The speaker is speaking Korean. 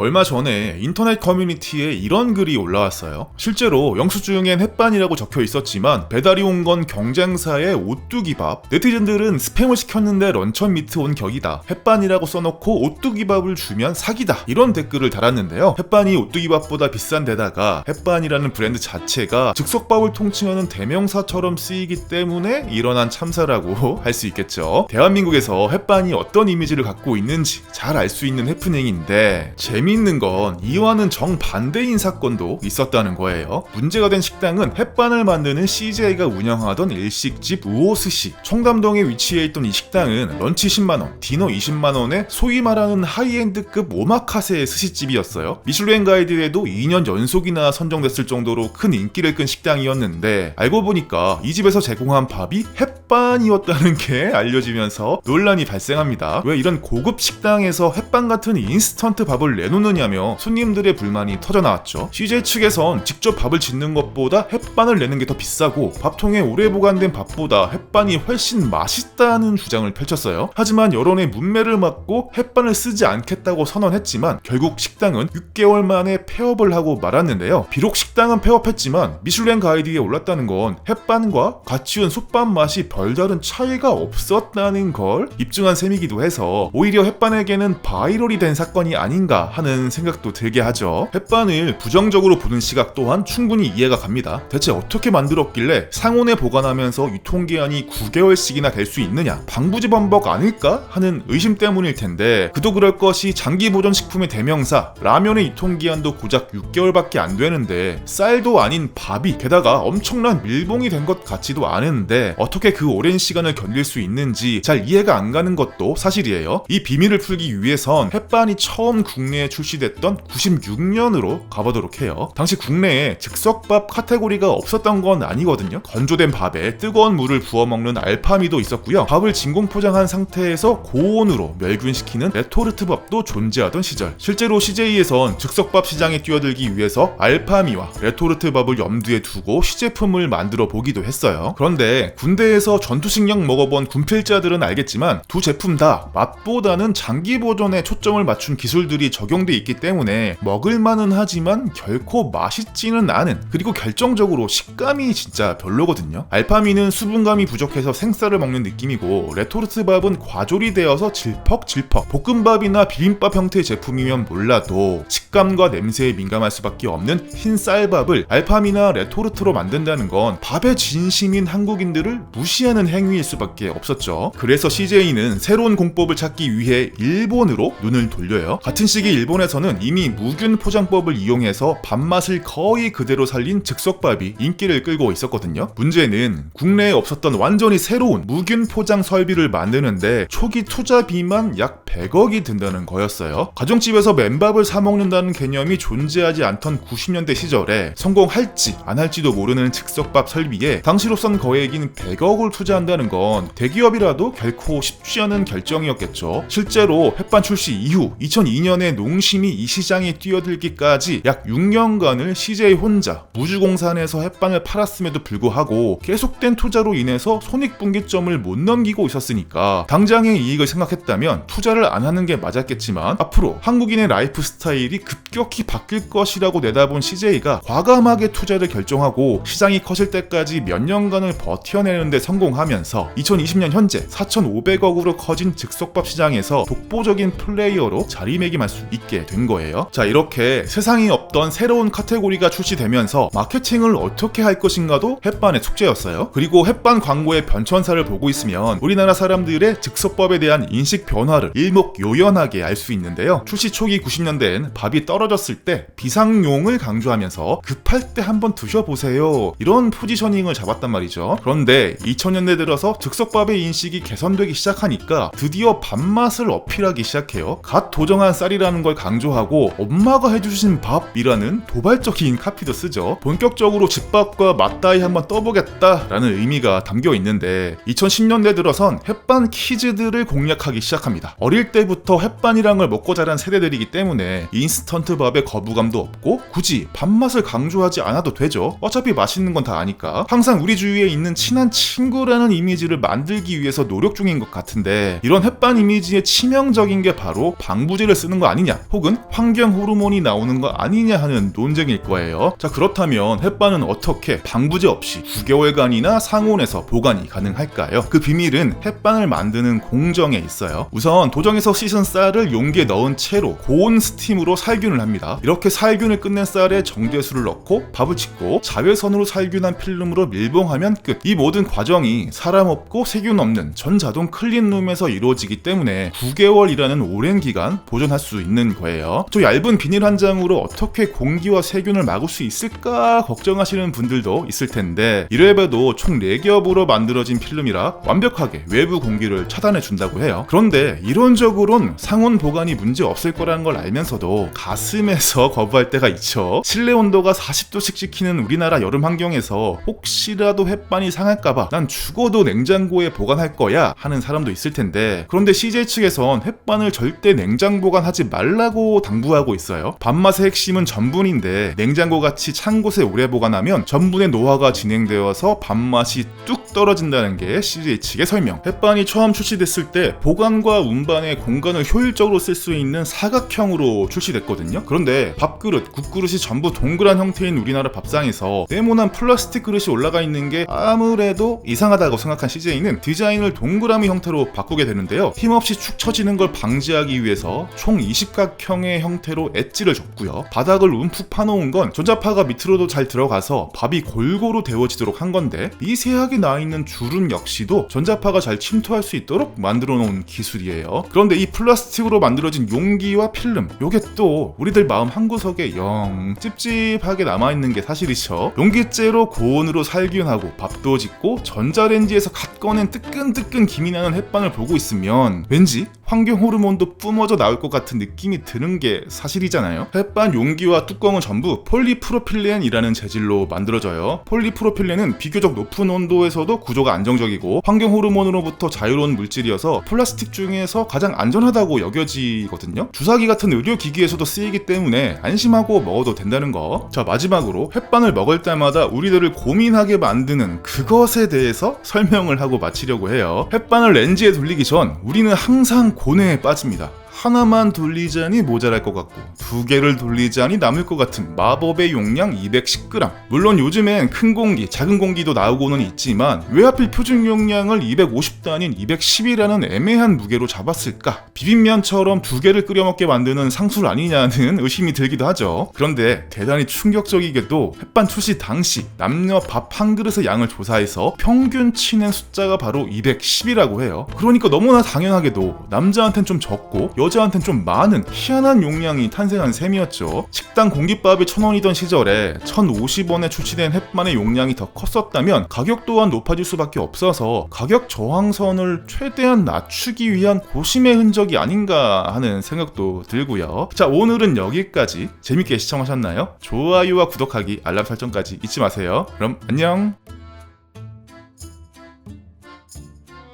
얼마 전에 인터넷 커뮤니티에 이런 글이 올라왔어요. 실제로 영수증엔 햇반이라고 적혀 있었지만 배달이 온 건 경쟁사의 오뚜기밥. 네티즌들은 스팸을 시켰는데 런천 미트 온 격이다. 햇반이라고 써놓고 오뚜기밥을 주면 사기다. 이런 댓글을 달았는데요. 햇반이 오뚜기밥보다 비싼 데다가 햇반이라는 브랜드 자체가 즉석밥을 통칭하는 대명사처럼 쓰이기 때문에 일어난 참사라고 할 수 있겠죠. 대한민국에서 햇반이 어떤 이미지를 갖고 있는지 잘 알 수 있는 해프닝인데 재미 있는 건 이와는 정반대인 사건도 있었다는 거예요. 문제가 된 식당은 햇반을 만드는 CJ가 운영하던 일식집 우오스시. 청담동에 위치해 있던 이 식당은 런치 10만원, 디너 20만원에 소위 말하는 하이엔드급 오마카세 스시집이었어요. 미슐랭 가이드에도 2년 연속이나 선정됐을 정도로 큰 인기를 끈 식당이었는데 알고 보니까 이 집에서 제공한 밥이 햇 반이었다는 게 알려지면서 논란이 발생합니다. 왜 이런 고급 식당에서 햇반 같은 인스턴트 밥을 내놓느냐며 손님들의 불만이 터져나왔죠. CJ 측에선 직접 밥을 짓는 것보다 햇반을 내는 게 더 비싸고 밥통에 오래 보관된 밥보다 햇반이 훨씬 맛있다는 주장을 펼쳤어요. 하지만 여론의 문매를 맞고 햇반을 쓰지 않겠다고 선언했지만 결국 식당은 6개월 만에 폐업을 하고 말았는데요. 비록 식당은 폐업했지만 미슐랭 가이드에 올랐다는 건 햇반과 같이 온 솥밥 맛이 별다른 차이가 없었다는 걸 입증한 셈이기도 해서 오히려 햇반에게는 바이럴이 된 사건이 아닌가 하는 생각도 들게 하죠. 햇반을 부정적으로 보는 시각 또한 충분히 이해가 갑니다. 대체 어떻게 만들었길래 상온에 보관하면서 유통기한이 9개월씩이나 될 수 있느냐? 방부제 범벅 아닐까? 하는 의심 때문일 텐데 그도 그럴 것이 장기 보존 식품의 대명사 라면의 유통기한도 고작 6개월밖에 안 되는데 쌀도 아닌 밥이 게다가 엄청난 밀봉이 된 것 같지도 않은데 어떻게 그 오랜 시간을 견딜 수 있는지 잘 이해가 안 가는 것도 사실이에요. 이 비밀을 풀기 위해선 햇반이 처음 국내에 출시됐던 96년으로 가보도록 해요. 당시 국내에 즉석밥 카테고리가 없었던 건 아니거든요. 건조된 밥에 뜨거운 물을 부어 먹는 알파미도 있었고요. 밥을 진공 포장한 상태에서 고온으로 멸균시키는 레토르트 밥도 존재하던 시절. 실제로 CJ에선 즉석밥 시장에 뛰어들기 위해서 알파미와 레토르트 밥을 염두에 두고 시제품을 만들어 보기도 했어요. 그런데 군대에서 전투식량 먹어본 군필자들은 알겠지만 두 제품 다 맛보다는 장기 보존에 초점을 맞춘 기술들이 적용돼 있기 때문에 먹을만은 하지만 결코 맛있지는 않은 그리고 결정적으로 식감이 진짜 별로거든요. 알파미는 수분감이 부족해서 생쌀을 먹는 느낌이고 레토르트 밥은 과조리 되어서 질퍽질퍽 볶음밥이나 비빔밥 형태의 제품이면 몰라도 식감과 냄새에 민감할 수밖에 없는 흰 쌀밥을 알파미나 레토르트로 만든다는 건 밥에 진심인 한국인들을 무시하는 행위일 수밖에 없었죠. 그래서 CJ는 새로운 공법을 찾기 위해 일본으로 눈을 돌려요. 같은 시기 일본에서는 이미 무균 포장법을 이용해서 밥맛을 거의 그대로 살린 즉석밥이 인기를 끌고 있었거든요. 문제는 국내에 없었던 완전히 새로운 무균 포장 설비를 만드는데 초기 투자비만 약 100억이 든다는 거였어요. 가정집에서 맨밥을 사 먹는다는 개념이 존재하지 않던 90년대 시절에 성공할지 안 할지도 모르는 즉석밥 설비에 당시로선 거액인 100억을 투자한다는 건 대기업이라도 결코 쉽지 않은 결정이었겠죠. 실제로 햇반 출시 이후 2002년에 농심이 이 시장에 뛰어들기까지 약 6년간을 CJ 혼자 무주공산에서 햇반을 팔았음에도 불구하고 계속된 투자로 인해서 손익분기점을 못 넘기고 있었으니까 당장의 이익을 생각했다면 투자를 안 하는 게 맞았겠지만 앞으로 한국인의 라이프 스타일이 급격히 바뀔 것이라고 내다본 CJ가 과감하게 투자를 결정하고 시장이 커질 때까지 몇 년간을 버텨내는데 성공 하면서 2020년 현재 4,500억으로 커진 즉석밥 시장에서 독보적인 플레이어로 자리매김할 수 있게 된 거예요. 자 이렇게 세상에 없던 새로운 카테고리가 출시되면서 마케팅을 어떻게 할 것인가도 햇반의 숙제였어요. 그리고 햇반 광고의 변천사를 보고 있으면 우리나라 사람들의 즉석밥에 대한 인식 변화를 일목요연하게 알 수 있는데요. 출시 초기 90년대엔 밥이 떨어졌을 때 비상용을 강조하면서 급할 때 한번 드셔보세요. 이런 포지셔닝을 잡았단 말이죠. 그런데 2000 년대 들어서 즉석밥의 인식이 개선되기 시작하니까 드디어 밥맛을 어필하기 시작해요. 갓 도정한 쌀이라는 걸 강조하고 엄마가 해주신 밥이라는 도발적인 카피도 쓰죠. 본격적으로 집밥과 맞다이 한번 떠보겠다라는 의미가 담겨 있는데 2010년대 들어선 햇반 키즈들을 공략하기 시작합니다. 어릴 때부터 햇반이란 걸 먹고 자란 세대들이기 때문에 인스턴트 밥에 거부감도 없고 굳이 밥맛을 강조하지 않아도 되죠. 어차피 맛있는 건 다 아니까. 항상 우리 주위에 있는 친한 친구 친구라는 이미지를 만들기 위해서 노력 중인 것 같은데 이런 햇반 이미지에 치명적인 게 바로 방부제를 쓰는 거 아니냐 혹은 환경 호르몬이 나오는 거 아니냐 하는 논쟁일 거예요. 자 그렇다면 햇반은 어떻게 방부제 없이 9개월간이나 상온에서 보관이 가능할까요? 그 비밀은 햇반을 만드는 공정에 있어요. 우선 도정에서 씻은 쌀을 용기에 넣은 채로 고온 스팀으로 살균을 합니다. 이렇게 살균을 끝낸 쌀에 정제수를 넣고 밥을 짓고 자외선으로 살균한 필름으로 밀봉하면 끝. 이 모든 과정이 사람 없고 세균 없는 전자동 클린룸에서 이루어지기 때문에 9개월이라는 오랜 기간 보존할 수 있는 거예요. 저 얇은 비닐 한 장으로 어떻게 공기와 세균을 막을 수 있을까 걱정하시는 분들도 있을 텐데 이래봬도 총 4겹으로 만들어진 필름이라 완벽하게 외부 공기를 차단해 준다고 해요. 그런데 이론적으론 상온 보관이 문제 없을 거라는 걸 알면서도 가슴에서 거부할 때가 있죠. 실내 온도가 40도씩 지키는 우리나라 여름 환경에서 혹시라도 햇반이 상할까봐 난 죽어도 냉장고에 보관할 거야 하는 사람도 있을 텐데 그런데 CJ 측에선 햇반을 절대 냉장 보관하지 말라고 당부하고 있어요. 밥맛의 핵심은 전분인데 냉장고 같이 찬 곳에 오래 보관하면 전분의 노화가 진행되어서 밥맛이 뚝 떨어진다는 게 CJ 측의 설명. 햇반이 처음 출시됐을 때 보관과 운반의 공간을 효율적으로 쓸 수 있는 사각형으로 출시됐거든요. 그런데 밥그릇, 국그릇이 전부 동그란 형태인 우리나라 밥상에서 네모난 플라스틱 그릇이 올라가 있는 게 아무래도 이상 하다고 생각한 CJ는 디자인을 동그라미 형태로 바꾸게 되는데요. 힘없이 축 처지는 걸 방지하기 위해서 총 20각형의 형태로 엣지를 줬고요. 바닥을 움푹 파놓은 건 전자파가 밑으로도 잘 들어가서 밥이 골고루 데워지도록 한 건데 미세하게 나 있는 주름 역시도 전자파가 잘 침투할 수 있도록 만들어 놓은 기술이에요. 그런데 이 플라스틱으로 만들어진 용기와 필름, 요게 또 우리들 마음 한구석에 영 찝찝하게 남아있는 게 사실이죠. 용기째로 고온으로 살균하고 밥도 짓고 전자 레인지에서 갓 꺼낸 뜨끈뜨끈 김이 나는 햇반을 보고 있으면 왠지 환경 호르몬도 뿜어져 나올 것 같은 느낌이 드는 게 사실이잖아요. 햇반 용기와 뚜껑은 전부 폴리프로필렌이라는 재질로 만들어져요. 폴리프로필렌은 비교적 높은 온도에서도 구조가 안정적이고 환경 호르몬으로부터 자유로운 물질이어서 플라스틱 중에서 가장 안전하다고 여겨지거든요. 주사기 같은 의료 기기에서도 쓰이기 때문에 안심하고 먹어도 된다는 거. 자 마지막으로 햇반을 먹을 때마다 우리들을 고민하게 만드는 그것에 대해서 설명을 하고 마치려고 해요. 햇반을 렌즈에 돌리기 전 우리는 항상 고뇌에 빠집니다. 하나만 돌리자니 모자랄 것 같고 두 개를 돌리자니 남을 것 같은 마법의 용량 210g. 물론 요즘엔 큰 공기, 작은 공기도 나오고는 있지만 왜 하필 표준 용량을 250도 아닌 210이라는 애매한 무게로 잡았을까? 비빔면처럼 두 개를 끓여 먹게 만드는 상술 아니냐는 의심이 들기도 하죠. 그런데 대단히 충격적이게도 햇반 출시 당시 남녀 밥 한 그릇의 양을 조사해서 평균 치는 숫자가 바로 210이라고 해요. 그러니까 너무나 당연하게도 남자한텐 좀 적고 여자한텐 좀 많은 희한한 용량이 탄생한 셈이었죠. 식당 공깃밥이 1000원이던 시절에 1050원에 출시된 햇반의 용량이 더 컸었다면 가격 또한 높아질 수밖에 없어서 가격 저항선을 최대한 낮추기 위한 고심의 흔적이 아닌가 하는 생각도 들고요. 자, 오늘은 여기까지 재밌게 시청하셨나요? 좋아요와 구독하기, 알람 설정까지 잊지 마세요. 그럼 안녕!